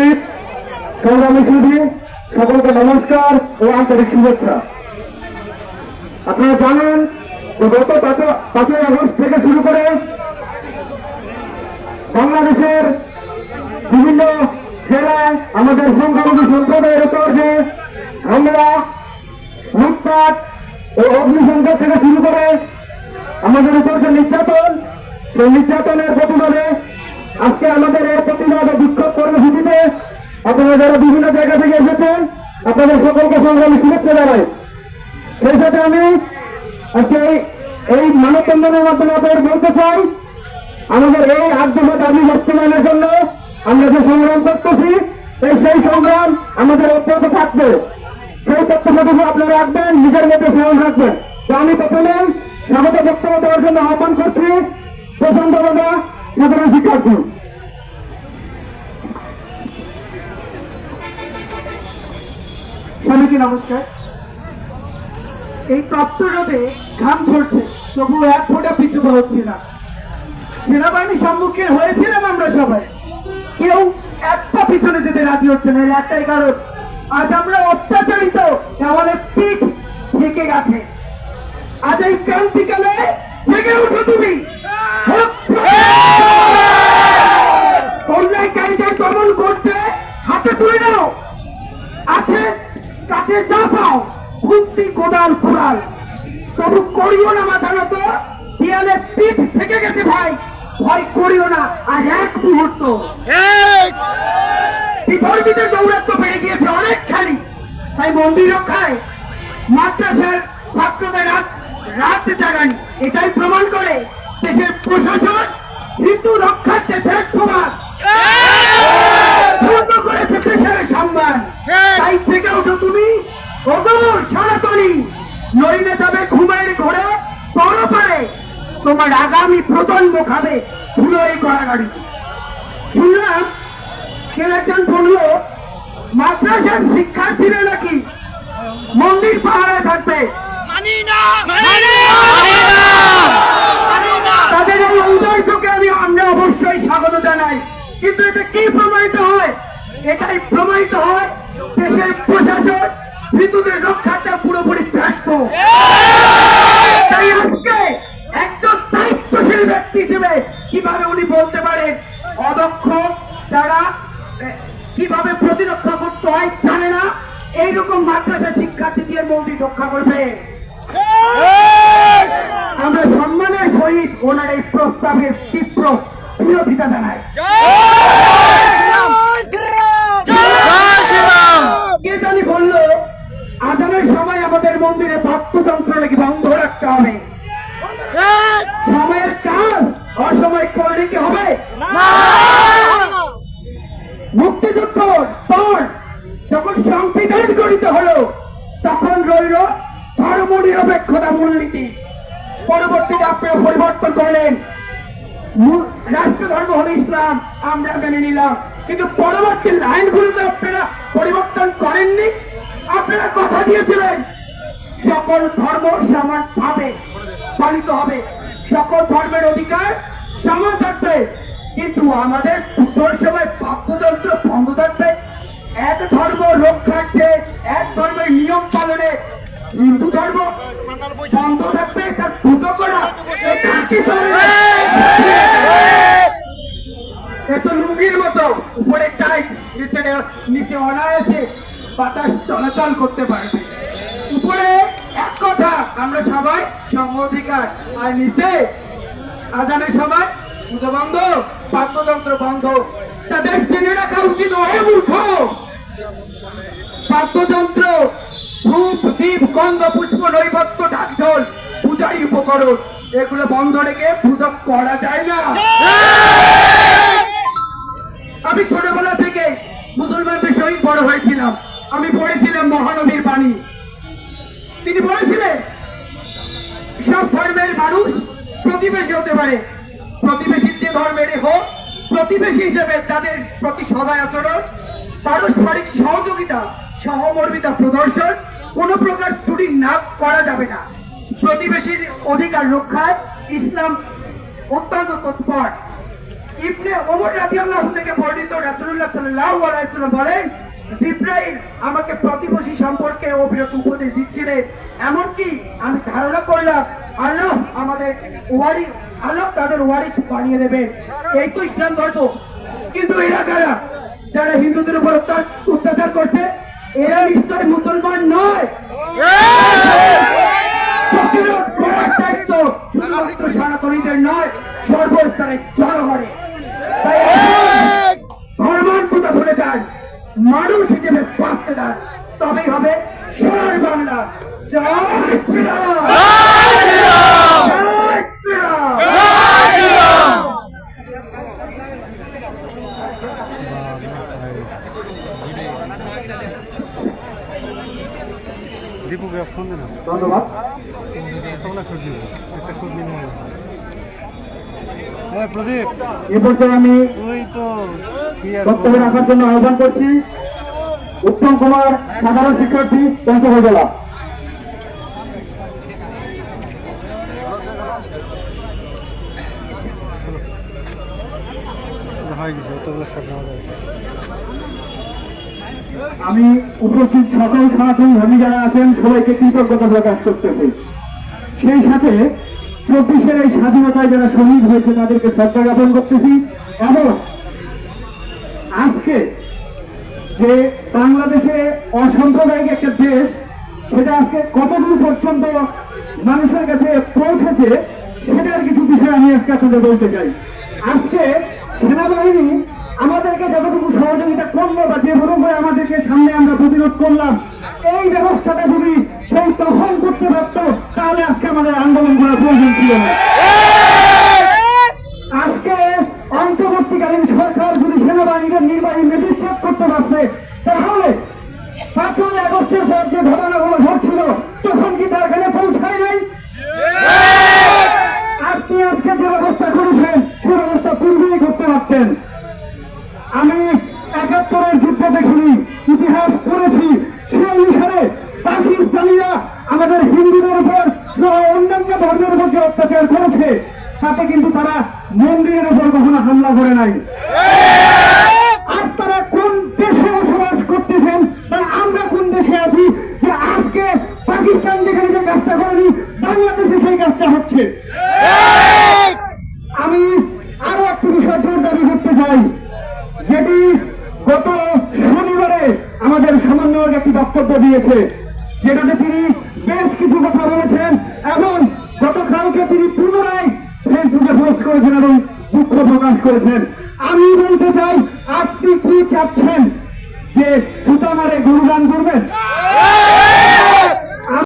উপস্থিত সংগ্রামী সুধী সকলকে নমস্কার ও আন্তরিক শুভেচ্ছা। আপনারা জানেন গত পাঁচই আগস্ট থেকে শুরু করে বাংলাদেশের বিভিন্ন জেলায় আমাদের সংখ্যালঘু সম্প্রদায়ের উপর যে হামলা, লুটপাট ও অগ্নিসংখ্যা থেকে শুরু করে আমাদের উপর যে নির্যাতন, সেই নির্যাতনের আপনারা যারা বিভিন্ন জায়গা থেকে এসেছেন, আপনাদের সকলকে সংগ্রামী শুভেচ্ছা জানাই। সেই সাথে আমি আজকে এই- মানববন্ধনের মাধ্যমে আপনাদের বলতে চাই, আমাদের এই দফা দাবি বাস্তবায়নের জন্য আমরা যে সংগ্রাম করতেছি, এই সেই সংগ্রাম আমাদের অব্যাহত থাকবে। সেই তথ্যটুকু আপনারা রাখবেন, নিজের মধ্যে স্মরণ রাখবেন। তো আমি প্রথমে স্বাগত বক্তব্য দেওয়ার জন্য আহ্বান করছি প্রশান্ত বাবা সাধারণ শিক্ষার্থী। সবাইকে নমস্কার? এই তপ্ত রোদে ঘাম ঝরছে তবু এক ফোঁটা পিছু হচ্ছে না। সেনাবাহিনীর সম্মুখীন হয়েছিলাম আমরা সবাই। কেউ একটা পিছনে যেতে রাজি হচ্ছে না একটাই কারণ, আজ আমরা অত্যাচারিত আমাদের পিঠ থেকে গেছে। আজ এই ক্রান্তিকালে জেগে উঠো তুমি। অন্যায়কারীদের দমন করতে হাতে তুলে নাও। আছে কাছে যা পাও খুন্তি কোদাল কুড়াল। তবু করিও না মাথা নত দেয়ালে পিঠ থেকে গেছে ভাই। ভয় করিও না আর এক মুহূর্ত। বিতর্কিতের দৌরাত্ম বেড়ে গিয়েছে অনেক খালি। তাই মন্দির রক্ষায় মাদ্রাসার ছাত্রদের রাত রাত জাগানি। এটাই প্রমাণ করে দেশের প্রশাসন ঋতু রক্ষার্থে ব্যর্থবাদ পূর্ণ করেছে দেশের সম্মান। তাই থেকে ওঠো তুমি। অদূর সনাতনী নইলে যাবে ঘুমের ঘরে বড় পারে। তোমার আগামী প্রজন্ম খাবে ধুলোয় গড়াগাড়ি। শুনলাম কেউ একজন বলল মাদ্রাসার শিক্ষার্থীরা নাকি মন্দির পাহাড়ে থাকবে? তাদের এই ঔদার্যকে আমি আমরা অবশ্যই স্বাগত জানাই। কিন্তু এটা কি প্রমাণিত হয়? এটাই প্রমাণিত হয় প্রশাসন মৃতদের রক্ষাটা পুরোপুরি ব্যর্থ। তাই আজকে একজন দায়িত্বশীল ব্যক্তি হিসেবে কীভাবে উনি বলতে পারেন? অদক্ষ, যারা কীভাবে প্রতিরক্ষা করতে হয় জানে না। এইরকম মাদ্রাসা শিক্ষার্থী দিয়ে মন্দির রক্ষা করবে। আমরা সম্মানের সহিত ওনার এই প্রস্তাবের তীব্র বিরোধিতা জানাই কে জানি বলল আজানের সময় আমাদের মন্দিরে বাদ্যযন্ত্র নাকি বন্ধ রাখতে হবে? সময়ের কাজ অসময় করলে কি হবে? মুক্তিযুদ্ধ পর যখন সংবিধান গঠিত হলো তখন রইল ধর্ম নিরপেক্ষতা মূলনীতি। পরবর্তীতে আপনারা পরিবর্তন করলেন। রাষ্ট্র ধর্ম হল ইসলাম আমরা মেনে নিলাম। কিন্তু পরবর্তী লাইনগুলোতে আপনারা পরিবর্তন করেননি আপনারা কথা দিয়েছিলেন সকল ধর্ম সমান ভাবে পালিত হবে। সকল ধর্মের অধিকার সমান থাকবে। কিন্তু আমাদের পুজোর সময় বাদ্যযন্ত্র বন্ধ থাকবে। এক ধর্ম রক্ষার্থে, এক ধর্মের নিয়ম পালনে হিন্দু ধর্ম বন্ধ থাকবে, তার পুজো করা এটা লুঙ্গির মতো উপরে টাইট নিচে নিচে অনায়াসে বাতাস চলাচল করতে পারবে। উপরে এক কথা, আমরা সবাই সম অধিকার আর নিচে, আজানের সময় পুজো বন্ধ বাদ্যযন্ত্র বন্ধ। তাদের জেনে রাখা উচিত ওহে মূর্খ! বাদ্যযন্ত্র ধূপ, দীপ, গন্ধ, পুষ্প, নৈবত্য ঢাকঢোল পূজারই উপকরণ, এগুলো বন্ধ রেখে পুজো করা যায় না। আমি ছোটবেলা থেকে মুসলমানদের সহিত বড় হয়েছিলাম। আমি পড়েছিলাম মহানবীর প্রতিবেশী হতে পারে। প্রতিবেশীর যে ধর্মেরই হোক, প্রতিবেশী হিসেবে তাদের প্রতি সদায় আচরণ, পারস্পরিক সহযোগিতা, সহমর্মিতা প্রদর্শন, কোনো প্রকার ত্রুটি না করা যাবে না। প্রতিবেশীর অধিকার রক্ষায় ইসলাম অত্যন্ত তৎপর। ইবনে ওমর রাদিয়াল্লাহু থেকে বর্ণিত রাসূলুল্লাহ সাল্লাল্লাহু আলাইহি বলেন জিব্রাইল আমাকে প্রতিবেশী সম্পর্কে অবিরত উপদেশ দিচ্ছিলেন। এমনকি আমি ধারণা করলাম, আল্লাহ আমাদের ওয়ারি, আল্লাহ তাদের ওয়ারিস বানিয়ে দেবে এই তো ইসলাম ধর্ম। কিন্তু এরা যারা যারা হিন্দুদের উপর অত্যাচার- করছে, এরা নিশ্চয় মুসলমান নয়। দীপুকে ফোন দে না ধন্যবাদ হ্যাঁ প্রদীপ এ আমি তুই তো বক্তব্য রাখার জন্য আহ্বান করছি উত্তম কুমার সাধারণ শিক্ষার্থী পঞ্চগড় জেলা হয়ে গেছে অতগুলো সব নেওয়া যাবে আমি উপস্থিত সকল সনাতন ধর্মী যারা আছেন, সবাইকে কৃতজ্ঞতা প্রকাশ করতেছি। সেই সাথে চব্বিশের এই স্বাধীনতায় যারা শহীদ হয়েছে, তাদেরকে শ্রদ্ধা জ্ঞাপন করতেছি এবং আজকে যে বাংলাদেশে অসাম্প্রদায়িক একটা দেশ, সেটা আজকে কতদূর পর্যন্ত মানুষের কাছে পৌঁছেছে, সেটার কিছু বিষয় আমি আজকে আপনাদের বলতে চাই। আজকে সেনাবাহিনী আমাদেরকে যতটুকু সহযোগিতা করল বা যে করে আমাদেরকে সামনে আমরা প্রতিরোধ করলাম, এই ব্যবস্থাটা যদি সেই তখন করতে পারত, তাহলে আজকে আমাদের আন্দোলন করার প্রয়োজন ছিল না আজকে অন্তর্বর্তীকালীন সরকার যদি সেনাবাহিনীর নির্বাহী ম্যাজিস্ট্রেট করতে পারছে তাহলে পাঁচই আগস্টের পর যে ঘটনাগুলো ঘটছিল তখন কি তার এখানে পৌঁছায় নাই আপনি আজকে যে ব্যবস্থা করেছেন সে ব্যবস্থা পূর্বেই করতে পারতেন আমি একাত্তরের যুদ্ধ দেখিনি ইতিহাস পড়েছি সে অনুসারে পাকিস্তানিরা আমাদের হিন্দুদের উপর সহ অন্যান্য ধর্মের উপর যে অত্যাচার করেছে, তাতে কিন্তু তারা মন্দিরের উপর কখনো হামলা করে নাই। আর তারা কোন দেশে বসবাস করতেছেন বা আমরা কোন দেশে আছি, যে আজকে পাকিস্তান যেখানে যে কাজটা করেনি, বাংলাদেশে সেই কাজটা হচ্ছে। আমি আরও একটি বিষয় দাবি করতে চাই, যেটি গত শনিবারে আমাদের সমন্বয়ক একটি বক্তব্য দিয়েছে। যেটাতে তিনি বেশ কিছু কথা বলেছেন এবং গতকালকে তিনি পুনরায় ফেসবুকে পোস্ট করেছেন এবং দুঃখ প্রকাশ করেছেন।